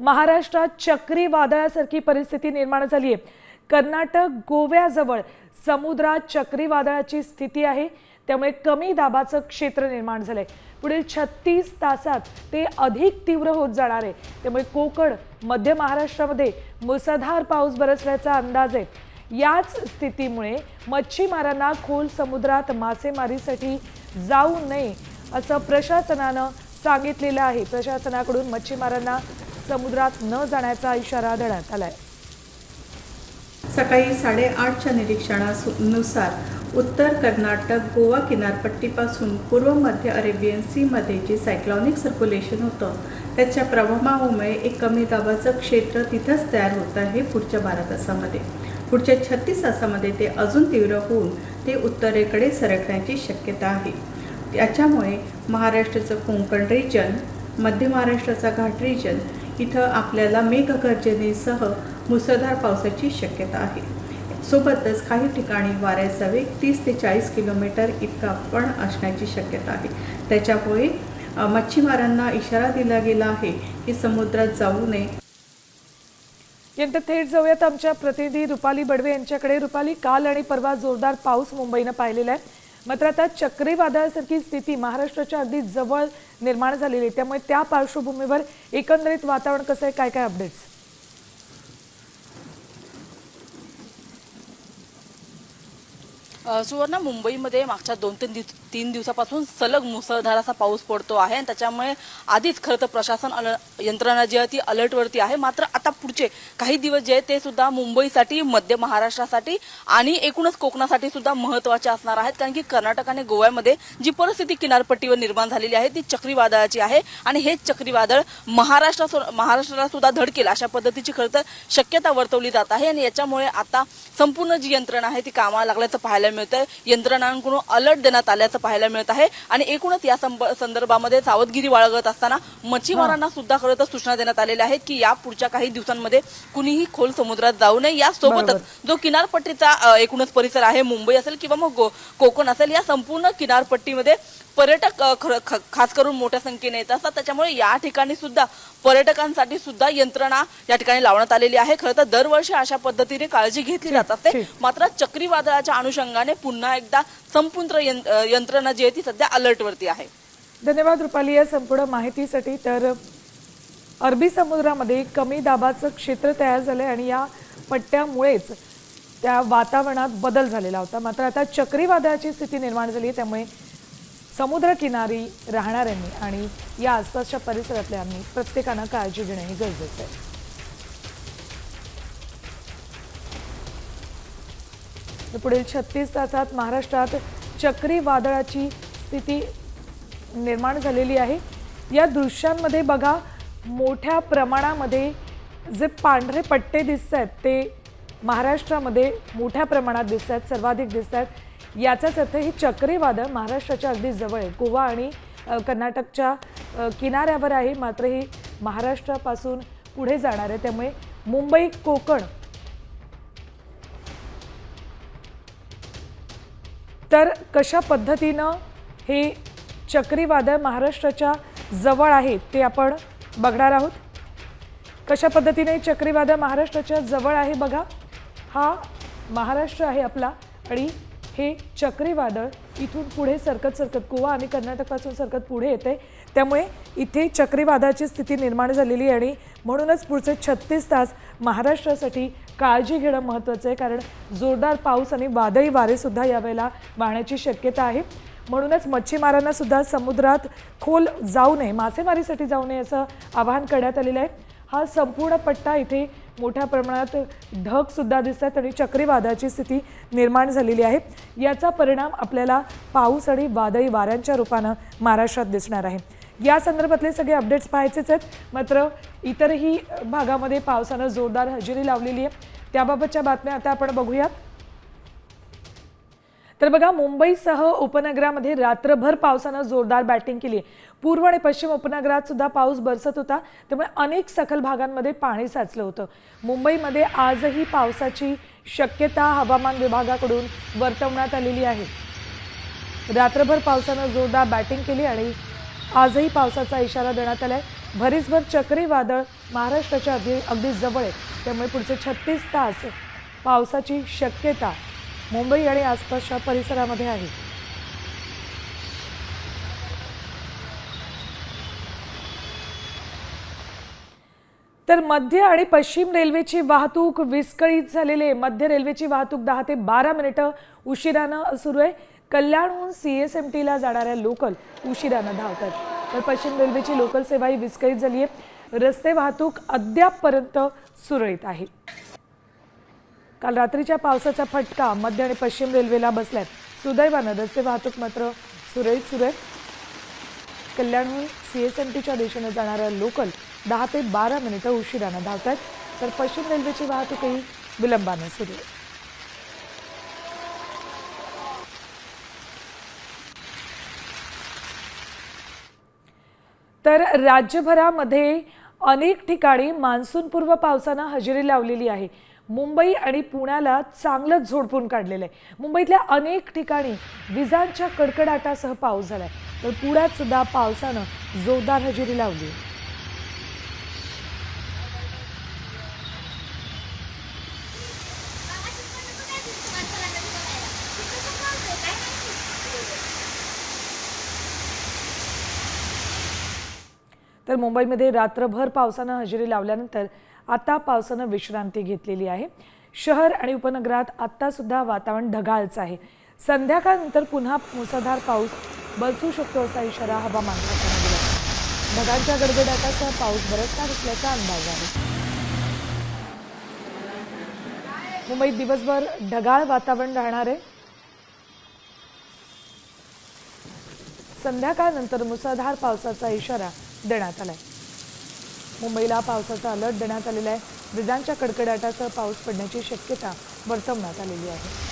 महाराष्ट्रात चक्रीवादळासारखी परिस्थिती निर्माण झाली आहे. कर्नाटक गोव्याजवळ समुद्रात चक्रीवादळाची स्थिती आहे. त्यामुळे कमी दाबाचं क्षेत्र निर्माण झालंय. पुढील छत्तीस तासात ते अधिक तीव्र होत जाणार आहे. त्यामुळे कोकण मध्य महाराष्ट्रामध्ये मुसळधार पाऊस बरसल्याचा अंदाज आहे. याच स्थितीमुळे मच्छीमारांना खोल समुद्रात मासेमारीसाठी जाऊ नये असं प्रशासनानं सांगितलेलं आहे. प्रशासनाकडून मच्छीमारांना समुद्रात न जाण्याचा इशारा देण्यात आलाय. सकाळी साडेआठच्या निरीक्षणानुसार उत्तर कर्नाटक गोवा किनारपट्टीपासून पूर्व मध्य अरेबियन सीमध्ये जे सायक्लॉनिक सर्क्युलेशन होतं त्याच्या प्रभावामुळे एक कमी दाबाचं क्षेत्र तिथंच तयार होत आहे पुढच्या बारा तासामध्ये पुढच्या छत्तीस तासामध्ये ते अजून तीव्र होऊन ते उत्तरेकडे सरकण्याची शक्यता आहे. त्याच्यामुळे महाराष्ट्राचं कोंकण रिजन मध्य महाराष्ट्राचा घाट रिजन इथं आपल्याला मेघगर्जनेसह मुसळधार पावसाची शक्यता आहे. सोबतच काही ठिकाणी वाऱ्याचा वेग तीस ते चाळीस किलोमीटर इतका पण असण्याची शक्यता आहे. त्याच्यामुळे मच्छीमारांना इशारा दिला गेला आहे की समुद्रात जाऊ नये. यानंतर थेट जाऊयात. आमच्या प्रतिनिधी रुपाली बडवे यांच्याकडे. रुपाली काल आणि परवा जोरदार पाऊस मुंबईनं पाहिलेला आहे. मात्र आता चक्रीवादळासारखी स्थिती महाराष्ट्राच्या अगदी जवळ निर्माण झालेली आहे. त्यामुळे त्या पार्श्वभूमीवर एकंदरीत वातावरण कसं आहे? काय काय अपडेट्स सुवर्ण मुंबईमध्ये मागच्या दोन तीन दिवस तीन दिवसापासून सलग मुसळधार असा पाऊस पडतो आहे आणि त्याच्यामुळे आधीच खरं तर प्रशासन अल यंत्रणा जी आहे ती अलर्टवरती आहे. मात्र आता पुढचे काही दिवस जे ते सुद्धा मुंबईसाठी मध्य महाराष्ट्रासाठी आणि एकूणच कोकणासाठी सुद्धा महत्त्वाचे असणार आहेत. कारण की कर्नाटक आणि गोव्यामध्ये जी परिस्थिती किनारपट्टीवर निर्माण झालेली आहे ती चक्रीवादळाची आहे आणि हे चक्रीवादळ महाराष्ट्रा महाराष्ट्राला सुद्धा धडकेल अशा पद्धतीची खरं तर शक्यता वर्तवली जात आहे आणि याच्यामुळे आता संपूर्ण जी यंत्रणा आहे ती कामाला लागल्याचं पाहायला मिळतंय. यंत्रणांकडून अलर्ट देण्यात आल्याचं पाहायला मिळत आहे. आणि एकूणच या संदर्भामध्ये सावधगिरी बाळगत असताना मच्छीमारांना सुद्धा खरं तर सूचना देण्यात आलेल्या आहेत की या पुढच्या काही दिवसांमध्ये कुणीही खोल समुद्रात जाऊ नये. यासोबतच जो किनारपट्टीचा एकूणच परिसर आहे मुंबई असेल किंवा मग कोकण असेल या संपूर्ण किनारपट्टीमध्ये पर्यटक खरं- खास करून मोठ्या संख्येने येत असतात. त्याच्यामुळे या ठिकाणी सुद्धा पर्यटकांसाठी सुद्धा यंत्रणा या ठिकाणी लावण्यात आलेली आहे. खरं तर दरवर्षी अशा पद्धतीने काळजी घेतली जात असते. मात्र चक्रीवादळाच्या अनुषंगाने पुन्हा एकदा संपूर्ण यंत्रणा जी आहे ती सध्या अलर्टवरती आहे. धन्यवाद रुपाली या संपूर्ण माहितीसाठी. तर अरबी समुद्रामध्ये कमी दाबाचं क्षेत्र तयार झालंय आणि या पट्ट्यामुळेच त्या वातावरणात बदल झालेला होता. मात्र आता चक्रीवादळाची स्थिती निर्माण झाली आहे त्यामुळे समुद्रकिनारी राहणाऱ्यांनी आणि या आसपासच्या परिसरातल्यांनी प्रत्येकानं काळजी घेणं हे गरजेचं आहे. पुढील छत्तीस तासात महाराष्ट्रात चक्रीवादळाची स्थिती निर्माण झालेली आहे. या दृश्यांमध्ये बघा मोठ्या प्रमाणामध्ये जे पांढरे पट्टे दिसत आहेत ते महाराष्ट्रामध्ये मोठ्या प्रमाणात दिसत आहेत सर्वाधिक दिसत आहेत याचाच अर्थ हे चक्रीवादळ महाराष्ट्राच्या अगदी जवळ आहे. गोवा आणि कर्नाटकच्या किनाऱ्यावर आहे. मात्र ही महाराष्ट्रापासून पुढे जाणार आहे. त्यामुळे मुंबई कोकण तर कशा पद्धतीनं हे चक्रीवादळ महाराष्ट्राच्या जवळ आहे ते आपण बघणार आहोत. कशा पद्धतीने हे चक्रीवादळ महाराष्ट्राच्या जवळ आहे बघा. हा महाराष्ट्र आहे आपला आणि हे चक्रीवादळ इथून पुढे सरकत सरकत गोवा आणि कर्नाटकपासून सरकत पुढे येते. त्यामुळे इथे चक्रीवादळाची स्थिती निर्माण झालेली आहे आणि म्हणूनच पुढचे छत्तीस तास महाराष्ट्रासाठी काळजी घेणं महत्त्वाचं आहे. कारण जोरदार पाऊस आणि वादळी वारेसुद्धा यावेळेला वाहण्याची शक्यता आहे. म्हणूनच मच्छीमारांना सुद्धा समुद्रात खोल जाऊ नये मासेमारीसाठी जाऊ नये असं आवाहन करण्यात आलेलं आहे. हा संपूर्ण पट्टा इथे मोठ्या प्रमाणात ढगसुद्धा दिसतात आणि चक्रीवादाची स्थिती निर्माण झालेली आहे. याचा परिणाम आपल्याला पाऊस आणि वादळी वाऱ्यांच्या रूपानं महाराष्ट्रात दिसणार आहे. या संदर्भातले सगळे अपडेट्स पाहायचेच आहेत. मात्र इतरही भागामध्ये पावसानं जोरदार हजेरी लावलेली आहे. त्याबाबतच्या बातम्या आता आपण बघूयात. तर बघा मुंबईसह उपनगरामध्ये रात्रभर पावसानं जोरदार बॅटिंग केली. आहे पूर्व आणि पश्चिम उपनगरात सुद्धा पाऊस बरसत होता. त्यामुळे अनेक सखल भागांमध्ये पाणी साचलं होतं. मुंबईमध्ये आजही पावसाची शक्यता हवामान विभागाकडून वर्तवण्यात आलेली आहे. रात्रभर पावसानं जोरदार बॅटिंग केली आणि आजही पावसाचा इशारा देण्यात आला आहे भरीसभर चक्रीवादळ महाराष्ट्राच्या अगदी अगदी जवळ आहे. त्यामुळे पुढचे छत्तीस तास पावसाची शक्यता मुंबई आणि आसपासच्या परिसरामध्ये आहे. तर मध्य आणि पश्चिम रेल्वेची वाहतूक विस्कळीत झालेली आहे. मध्य रेल्वेची वाहतूक दहा ते बारा मिनिटं उशिरानं सुरू आहे. कल्याणहून सी एस एम टीला जाणाऱ्या लोकल उशिरानं धावतात. तर पश्चिम रेल्वेची लोकल सेवाही विस्कळीत झाली आहे. रस्ते वाहतूक अद्यापपर्यंत सुरळीत आहे. काल रात्रीच्या पावसाचा फटका मध्य आणि पश्चिम रेल्वेला बसलाय सुदैवानं रस्ते वाहतूक मात्र सुरळीत सुरू आहे कल्याणहून सी एस एम टीच्या दिशेनं जाणाऱ्या लोकल दहा ते बारा मिनिटं उशिरानं धावत आहेत तर पश्चिम रेल्वेची वाहतूकही विलंबानं सुरू आहे तर राज्यभरामध्ये अनेक ठिकाणी मान्सूनपूर्व पावसानं हजेरी लावलेली आहे. मुंबई आणि पुण्याला चांगलंच झोडपून काढलेलं आहे. मुंबईतल्या अनेक ठिकाणी विजांच्या कडकडाटासह पाऊस झालाय. तर पुण्यातसुद्धा पावसानं जोरदार हजेरी लावली. तर मुंबईमध्ये रात्रभर पावसानं हजेरी लावल्यानंतर आता पावसानं विश्रांती घेतलेली आहे. शहर आणि उपनगरात आत्तासुद्धा वातावरण ढगाळच आहे. संध्याकाळनंतर पुन्हा मुसळधार पाऊस बसू शकतो असा इशारा हवामान खात्यानं दिला ढगांच्या गडगडाटासह पाऊस बरसणार असल्याचा अंदाज आहे. मुंबईत दिवसभर ढगाळ वातावरण राहणार आहे. संध्याकाळनंतर मुसळधार पावसाचा इशारा देण्यात आलाय. मुंबईला पावसाचा अलर्ट देण्यात आलेला आहे. विजांच्या कडकडाटासह पाऊस पडण्याची शक्यता वर्तवण्यात आलेली आहे.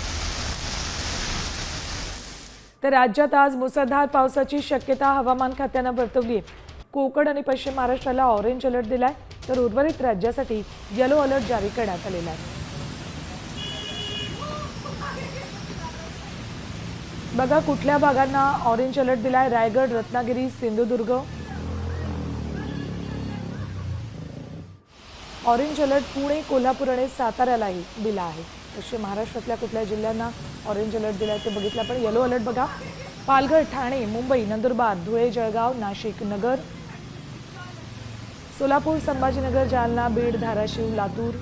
तर राज्यात आज मुसळधार पावसाची शक्यता हवामान खात्यानं वर्तवली आहे. कोकण आणि पश्चिम महाराष्ट्राला ऑरेंज अलर्ट दिलाय. तर उर्वरित राज्यासाठी येलो अलर्ट जारी करण्यात आलेला आहे. बघा कुठल्या भागांना ऑरेंज अलर्ट दिलाय? रायगड रत्नागिरी सिंधुदुर्ग. ऑरेंज अलर्ट पुणे कोल्हापूर आणि साताऱ्यालाही दिला आहे. तसे महाराष्ट्रातल्या कुठल्या जिल्ह्यांना ऑरेंज अलर्ट दिला आहे ते बघितलं आपण येलो अलर्ट बघा. पालघर ठाणे मुंबई नंदुरबार धुळे जळगाव नाशिक नगर सोलापूर संभाजीनगर जालना बीड धाराशिव लातूर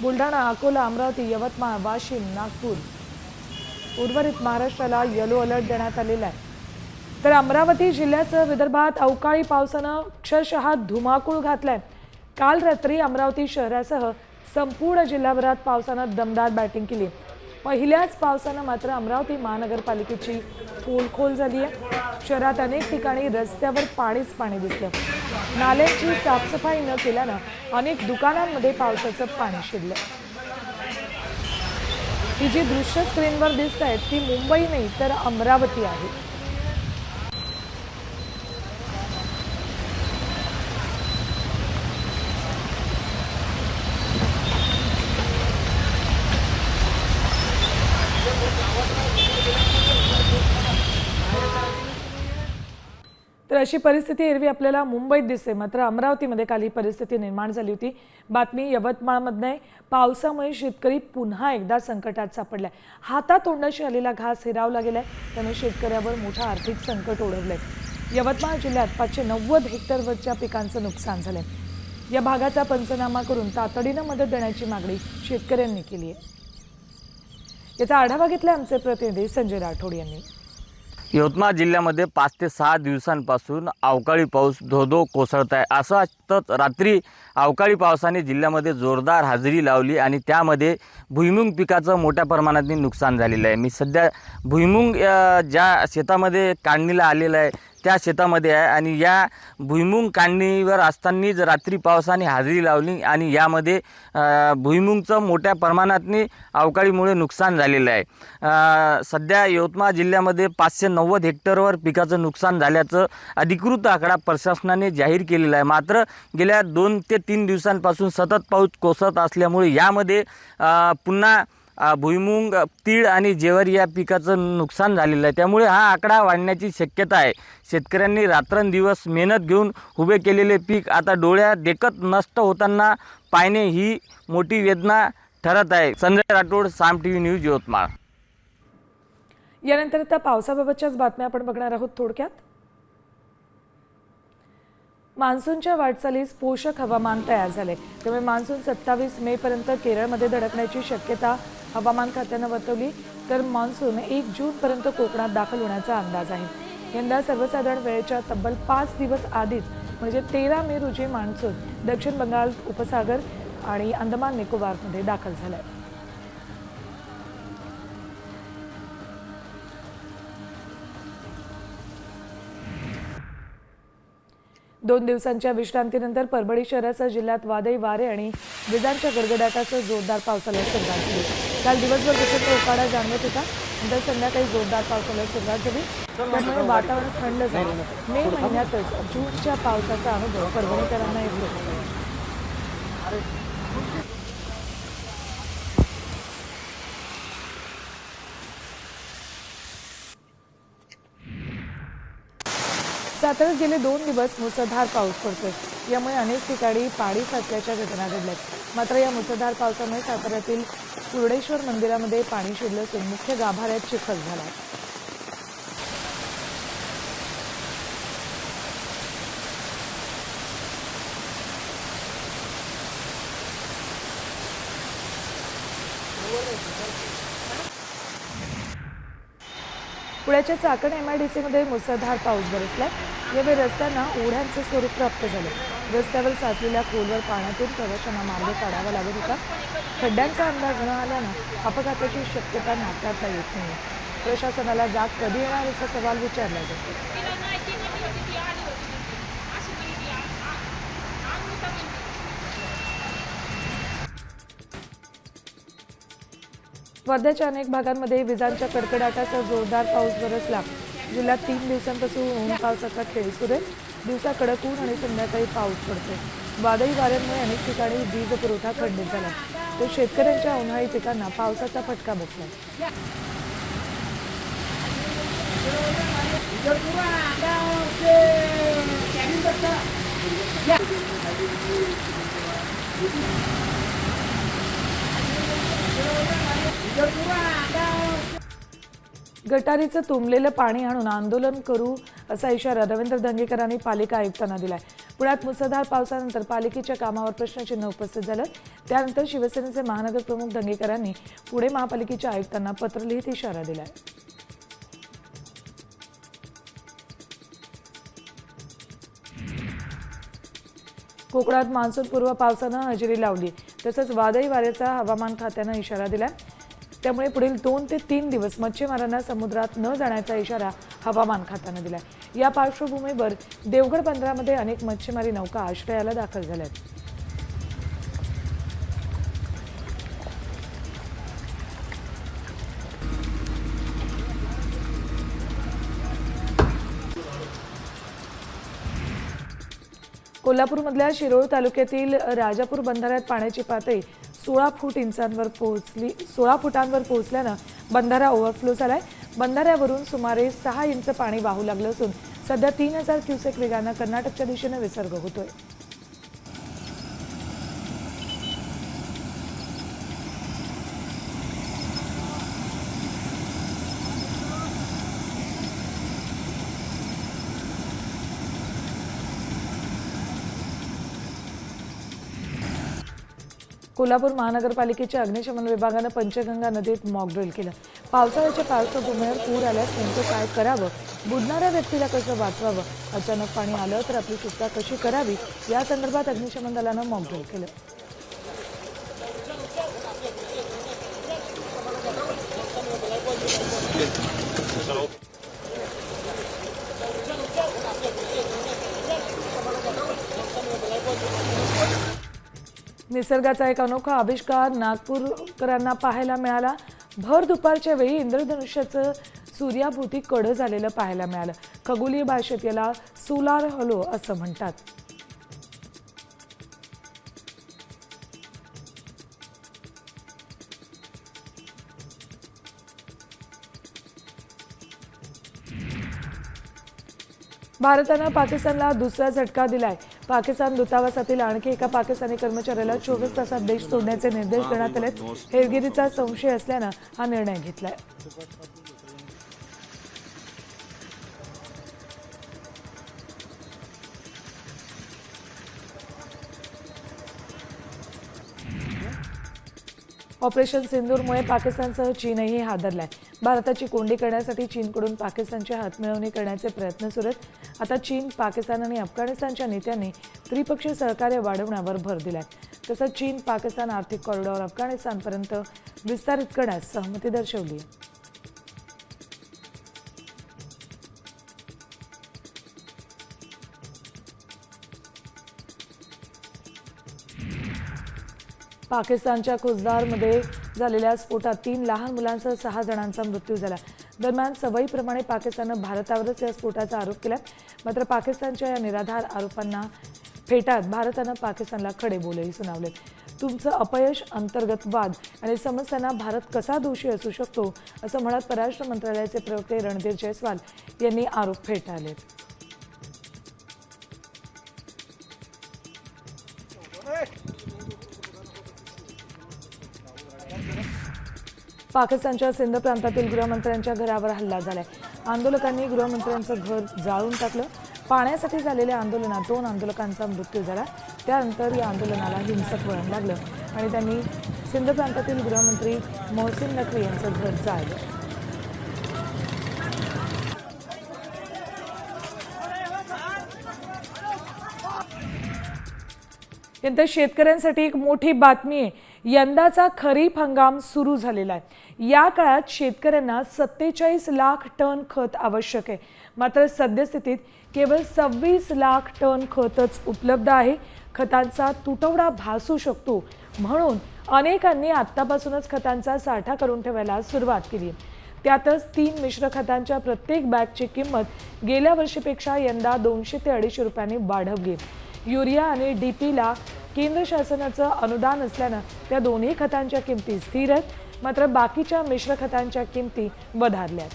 बुलढाणा अकोला अमरावती यवतमाळ वाशिम नागपूर. उर्वरित महाराष्ट्राला येलो अलर्ट देण्यात आलेला आहे. तर अमरावती जिल्ह्यासह विदर्भात अवकाळी पावसानं अक्षरशः धुमाकूळ घातलाय. काल रात्री अमरावती शहरासह संपूर्ण जिल्हाभरात पावसानं दमदार बॅटिंग केली. पहिल्याच पावसानं मात्र अमरावती महानगरपालिकेची पोलखोल झाली आहे शहरात अनेक ठिकाणी रस्त्यावर पाणीच पाणी दिसलं. नाल्यांची साफसफाई न केल्यानं अनेक दुकानांमध्ये पावसाचं पाणी शिरलं. ही जी दृश्य स्क्रीनवर दिसत आहेत ती मुंबई नाही तर अमरावती आहे. अशी परिस्थिती एरवी आपल्याला मुंबईत दिसते. मात्र अमरावतीमध्ये काल ही परिस्थिती निर्माण झाली होती. बातमी यवतमाळमधनं पावसामुळे शेतकरी पुन्हा एकदा संकटात सापडलाय. हातातोंडाशी आलेला घास हिरावला गेलाय. त्याने शेतकऱ्यावर मोठं आर्थिक संकट ओढवलंय. यवतमाळ जिल्ह्यात पाचशे नव्वद हेक्टरवरच्या पिकांचं नुकसान झालंय. या भागाचा पंचनामा करून तातडीनं मदत देण्याची मागणी शेतकऱ्यांनी केली आहे. याचा आढावा घेतला आमचे प्रतिनिधी संजय राठोड यांनी. यवतमाळ जिल्ह्यामध्ये पाच ते सहा दिवसांपासून अवकाळी पाऊस धो धो कोसळत आहे. असं असतंच रात्री अवकाळी पावसाने जिल्ह्यामध्ये जोरदार हजेरी लावली आणि त्यामध्ये भुईमुंग पिकाचं मोठ्या प्रमाणात नुकसान झालेलं आहे. मी सध्या भुईमुंग ज्या शेतामध्ये काढणीला आलेलं आहे त्या शेतामध्ये आहे आणि या भुईमुंग काढणीवर असतानाच रात्री पावसाने हजेरी लावली आणि यामध्ये भुईमुंगचं मोठ्या प्रमाणातनी अवकाळीमुळे नुकसान झालेलं आहे. सध्या यवतमाळ जिल्ह्यामध्ये पाचशे नव्वद हेक्टरवर पिकाचं नुकसान झाल्याचं अधिकृत आकडा प्रशासनाने जाहीर केलेला आहे. मात्र गेल्या दोन ते तीन दिवसांपासून सतत पाऊस कोसळत असल्यामुळे यामध्ये पुन्हा भुईमुंग तीळ आणि जेवर या पिकाचं नुकसान झालेलं आहे. त्यामुळे हा आकडा वाढण्याची शक्यता आहे. शेतकऱ्यांनी रात्रंदिवस मेहनत घेऊन उभे केलेले पीक आता डोळ्या देखत नष्ट होताना पाहणे ही मोठी वेदना ठरत आहे. Sanjay Rathod Saam T V news Yavatmal. यानंतर आता पावसाबाबतच्याच बातम्या आपण बघणार आहोत थोडक्यात. मान्सूनच्या वाटचालीस पोषक हवामान तयार झाले. त्यामुळे मान्सून सत्तावीस मे पर्यंत केरळमध्ये धडकण्याची शक्यता हवामान खात्यानं वर्तवली. तर मान्सून एक जून पर्यंत कोकणात दाखल होण्याचा अंदाज आहे. यंदा सर्वसाधारण वेळेच्या तब्बल पाच दिवस आधीच म्हणजे तेरा मे रोजी मान्सून दक्षिण बंगाल उपसागर आणि अंदमान निकोबारमध्ये दाखल झाला आहे दोन दिवसांच्या विश्रांतीनंतर परभणी शहरासह जिल्ह्यात वादळी वारे आणि विजांच्या गडगडाटासह जोरदार पावसाला सुरुवात झाली. काल दिवसभर प्रचंड उकाडा जाणवत होता. नंतर संध्याकाळी जोरदार पावसाला सुरुवात झाली. त्यामुळे वातावरण थंड झालं. मे महिन्यातच जूनच्या पावसाचा अनुभव परभणीकरांना येतो. त्यातच गेले दोन दिवस मुसळधार पाऊस पडतोय. यामुळे अनेक ठिकाणी पाणी साचल्याच्या घटना घडल्यात. मात्र या मुसळधार पावसामुळे साताऱ्यातील कुर्डेश्वर मंदिरामध्ये पाणी शिरलं असून मुख्य गाभाऱ्यात चिखल झाला. पुण्याच्या चाकण एम आय डी सीमध्ये मुसळधार पाऊस बरसला यावेळी रस्त्यांना ओढ्यांचं स्वरूप प्राप्त झालं. रस्त्यावर साचलेल्या खोलवर पाण्यातून प्रवाशांना मार्ग काढावा लागत होता. खड्ड्यांचा अंदाज न आल्यानं अपघाताची शक्यता नाकारता येत नाही. प्रशासनाला जाग कधी येणार असा सवाल विचारला जातो. वर्ध्याच्या अनेक भागांमध्ये विजांच्या कडकडाटासह जोरदार पाऊस बरसला. जिल्ह्यात तीन दिवसांपासून ऊन पावसाचा खेळ सुरू आहे. दिवसा कडक ऊन आणि संध्याकाळी पाऊस पडतो वादळी वाऱ्यांमुळे अनेक ठिकाणी वीज पुरवठा खंडित झाला. तर शेतकऱ्यांच्या उन्हाळी पिकांना पावसाचा फटका बसला. गटारीचं तुंबलेलं पाणी आणून आंदोलन करू असा इशारा रवींद्र दंगेकरांनी पालिका आयुक्तांना दिलाय. पुण्यात मुसळधार पावसानंतर पालिकेच्या कामावर प्रश्नचिन्ह उपस्थित झालं. त्यानंतर शिवसेनेचे महानगर प्रमुख दंगेकरांनी पुणे महापालिकेच्या आयुक्तांना पत्र लिहित इशारा दिलाय. कोकणात मान्सूनपूर्व पावसानं हजेरी लावली. तसंच वादळी वाऱ्याचा हवामान खात्यानं इशारा दिलाय. त्यामुळे पुढील दोन ते तीन दिवस मच्छीमारांना समुद्रात न जाण्याचा इशारा हवामान खात्यानं दिलाय. या पार्श्वभूमीवर देवगड बंदरामध्ये अनेक मच्छीमारी नौका आश्रयाला दाखल झाल्या आहेत कोल्हापूरमधल्या शिरोळ तालुक्यातील राजापूर बंधाऱ्यात पाण्याची पातळी सोळा फूट इंचांवर पोहोचली सोळा फुटांवर पोहोचल्यानं बंधारा ओव्हरफ्लो झालाय. बंधाऱ्यावरून सुमारे सहा इंच पाणी वाहू लागलं असून सध्या तीन हजार क्युसेक वेगानं कर्नाटकच्या दिशेनं विसर्ग होतोय. कोल्हापूर महानगरपालिकेच्या अग्निशमन विभागानं पंचगंगा नदीत मॉकड्रिल केलं. पावसाळ्याच्या पार्श्वभूमीवर पूर आल्यास नेमकं काय करावं? बुडणाऱ्या व्यक्तीला कसं वाचवावं? अचानक पाणी आलं तर आपली सुटका कशी करावी? या संदर्भात अग्निशमन दलानं मॉकड्रिल केलं. निसर्गाचा एक अनोखा आविष्कार नागपूरकरांना पाहायला मिळाला. भर दुपारच्या वेळी इंद्रधनुष्याचं सूर्याभोवती कडं झालेलं पाहायला मिळालं. खगोलीय भाषेत याला सोलार हलो असं म्हणतात. भारतानं पाकिस्तानला दुसरा झटका दिलाय. पाकिस्तान दूतावासातील आणखी एका पाकिस्तानी कर्मचाऱ्याला चोवीस तासात देश सोडण्याचे निर्देश देण्यात आले हेरगिरीचा संशय असल्यानं हा निर्णय घेतलाय. ऑपरेशन सिंदूरमुळे पाकिस्तानसह चीनही हादरलाय. भारताची कोंडी करण्यासाठी चीनकडून पाकिस्तानची हातमिळवणी करण्याचे प्रयत्न सुरू आहेत. आता चीन पाकिस्तान आणि अफगाणिस्तानच्या नेत्यांनी त्रिपक्षीय सहकार्य वाढवण्यावर भर दिलाय. तसंच चीन पाकिस्तान आर्थिक कॉरिडॉर अफगाणिस्तानपर्यंत विस्तारित करण्यास सहमती दर्शवली आहे. पाकिस्तानच्या खुजदारमध्ये झालेल्या स्फोटात तीन लहान मुलांसह सहा जणांचा मृत्यू झाला. दरम्यान सवयीप्रमाणे पाकिस्ताननं भारतावरच या स्फोटाचा आरोप केला मात्र पाकिस्तानच्या या निराधार आरोपांना फेटात भारतानं पाकिस्तानला खडे बोलही सुनावले. तुमचं अपयश अंतर्गत वाद आणि समस्यांना भारत कसा दोषी असू शकतो असं म्हणत परराष्ट्र मंत्रालयाचे प्रवक्ते रणधीर जयस्वाल यांनी आरोप फेटाळले. पाकिस्तानच्या सिंध प्रांतातील गृहमंत्र्यांच्या घरावर हल्ला झालाय. आंदोलकांनी गृहमंत्र्यांचं घर जाळून टाकलं. पाण्यासाठी झालेल्या आंदोलनात दोन आंदोलकांचा मृत्यू झाला. त्यानंतर या आंदोलनाला हिंसक वळण लागलं आणि त्यांनी सिंध प्रांतातील गृहमंत्री मोहसिन नकवी यांचं घर जाळलं. नंतर शेतकऱ्यांसाठी एक मोठी बातमी आहे. यंदाचा खरीप हंगाम सुरू झालेला आहे. या काळात शेतकऱ्यांना सत्तेचाळीस लाख टन खत आवश्यक आहे. मात्र सद्यस्थितीत केवळ सव्वीस लाख टन खतच उपलब्ध आहे. खतांचा तुटवडा भासू शकतो. म्हणून अनेकांनी आत्तापासूनच खतांचा साठा करून ठेवायला सुरुवात केली. त्यातच तीन मिश्र खतांच्या प्रत्येक बॅगची किंमत गेल्या वर्षीपेक्षा यंदा दोनशे ते अडीचशे रुपयांनी वाढवली. युरिया आणि डी पीला केंद्र शासनाचं अनुदान असल्यानं त्या दोन्ही खतांच्या किमती स्थिर आहेत मात्र बाकीच्या मिश्र खतांच्या किमती वधारल्यात.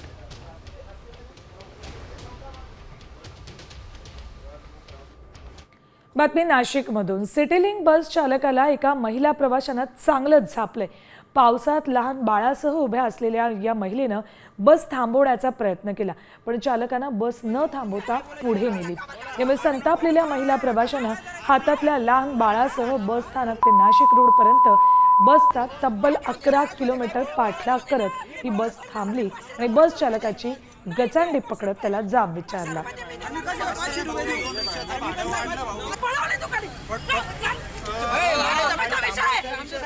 बातमी नाशिकमधून. सिटीलिंक बस चालकाला एका महिला प्रवाशानं चांगलंच झापलंय. पावसात लहान बाळासह उभ्या असलेल्या या महिलेनं बस थांबवण्याचा प्रयत्न केला पण चालकानं बस न थांबवता पुढे नेली. यामुळे संतापलेल्या महिला प्रवाशानं हातातल्या लहान बाळासह बस स्थानक ते नाशिक रोडपर्यंत बसचा तब्बल अकरा किलोमीटर पाठलाग करत ही बस थांबली आणि बस चालकाची गचांडी पकडत त्याला जाब विचारला.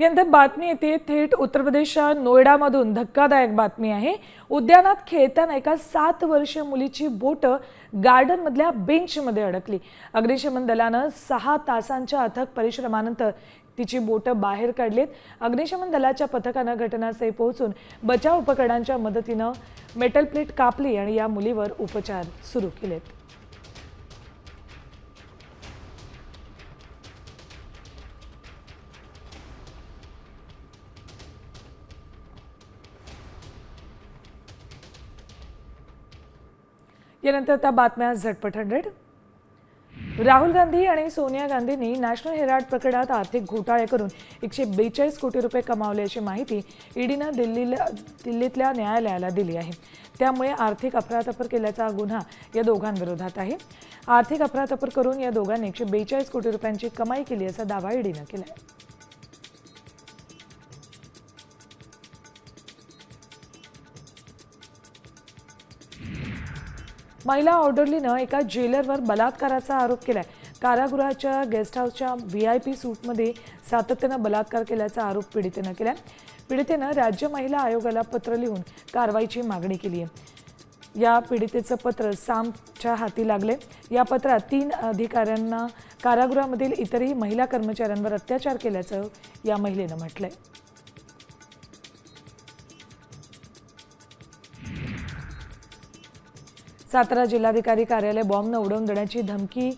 यानंतर बातमी येते थेट उत्तर प्रदेशच्या नोएडामधून धक्कादायक बातमी आहे. उद्यानात खेळताना एका सात वर्षीय मुलीची बोट गार्डनमधल्या बेंचमध्ये अडकली. अग्निशमन दलानं सहा तासांच्या अथक परिश्रमानंतर तिची बोटं बाहेर काढलीत. अग्निशमन दलाच्या पथकानं घटनास्थळी पोहोचून बचाव उपकरणांच्या मदतीनं मेटल प्लेट कापली आणि या मुलीवर उपचार सुरू केलेत. यानंतर आता बातम्या झटपट हंड्रेड. राहुल गांधी आणि सोनिया गांधींनी नॅशनल हेराल्ड प्रकरणात आर्थिक घोटाळे करून एकशे बेचाळीस कोटी रुपये कमावल्याची माहिती ईडीनं दिल्लीला दिल्लीतल्या न्यायालयाला दिली आहे. त्यामुळे आर्थिक अफरातफर केल्याचा गुन्हा या दोघांविरोधात आहे. आर्थिक अफरातफर करून या दोघांनी एकशे बेचाळीस कोटी रुपयांची कमाई केली असा दावा ईडीनं केला आहे महिला ऑर्डरलीनं एका जेलरवर बलात्काराचा आरोप केलाय. कारागृहाच्या गेस्ट हाऊसच्या व्ही आय पी सूटमध्ये सातत्यानं बलात्कार केल्याचा आरोप पीडितेनं केलाय. पीडितेनं राज्य महिला आयोगाला पत्र लिहून कारवाईची मागणी केली आहे. या पीडितेचं पत्र सामच्या हाती लागले या पत्रात तीन अधिकाऱ्यांना कारागृहामधील इतरही महिला कर्मचाऱ्यांवर अत्याचार केल्याचं या महिलेनं म्हटलंय. सातारा जिल्हाधिकारी कार्यालय बॉम्बनं उडवून देण्याची धमकी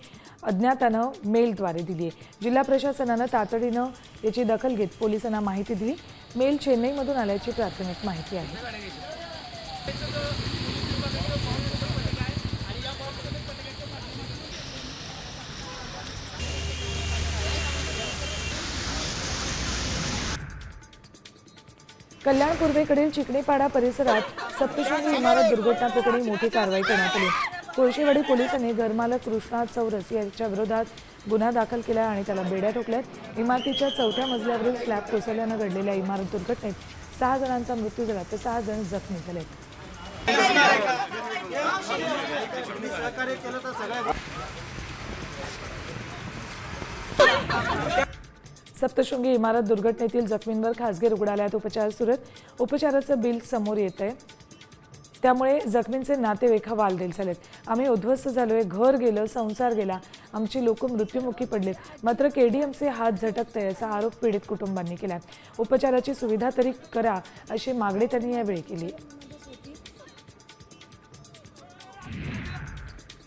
अज्ञातानं मेलद्वारे दिली आहे. जिल्हा प्रशासनानं तातडीनं याची दखल घेत पोलिसांना माहिती दिली. मेल चेन्नईमधून आल्याची प्राथमिक माहिती आहे. कल्याण पूर्वेकडील चिकणीपाडा परिसरात सप्तशृंगी इमारत दुर्घटना प्रकरणी मोठी कारवाई करण्यात आली. कोळशेवाडी पोलिसांनी घरमालक कृष्णा चौरस याच्या विरोधात गुन्हा दाखल केला आणि त्याला बेड्या ठोकल्यात. इमारतीच्या चौथ्या मजल्यावरील स्लॅब कोसळल्यानं घडलेल्या इमारत दुर्घटनेत सहा जणांचा मृत्यू झाला तर सहा जण जखमी झाले सप्तशृंगी इमारत दुर्घटनेतील जखमींवर खासगी रुग्णालयात उपचार सुरत उपचाराचं बिल समोर येत आहे त्यामुळे जखमींचे नातेवाईक वालदेल झालेत. आम्ही उद्ध्वस्त झालोय घर गेलं संसार गेला. आमची लोक मृत्युमुखी पडलेत. मात्र के डी एमचे हात झटकते असा आरोप पीडित कुटुंबांनी केला उपचाराची सुविधा तरी करा अशी मागणी त्यांनी यावेळी केली.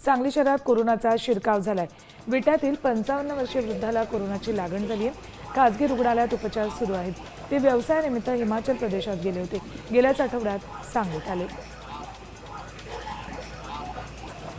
सांगली शहरात कोरोनाचा शिरकाव झालाय. विट्यातील पंचावन्न वर्षीय वृद्धाला कोरोनाची लागण झाली आहे खासगी रुग्णालयात उपचार सुरू आहेत. ते व्यवसायानिमित्त हिमाचल प्रदेशात गेले होते. गेल्याच आठवड्यात सांगण्यात आले.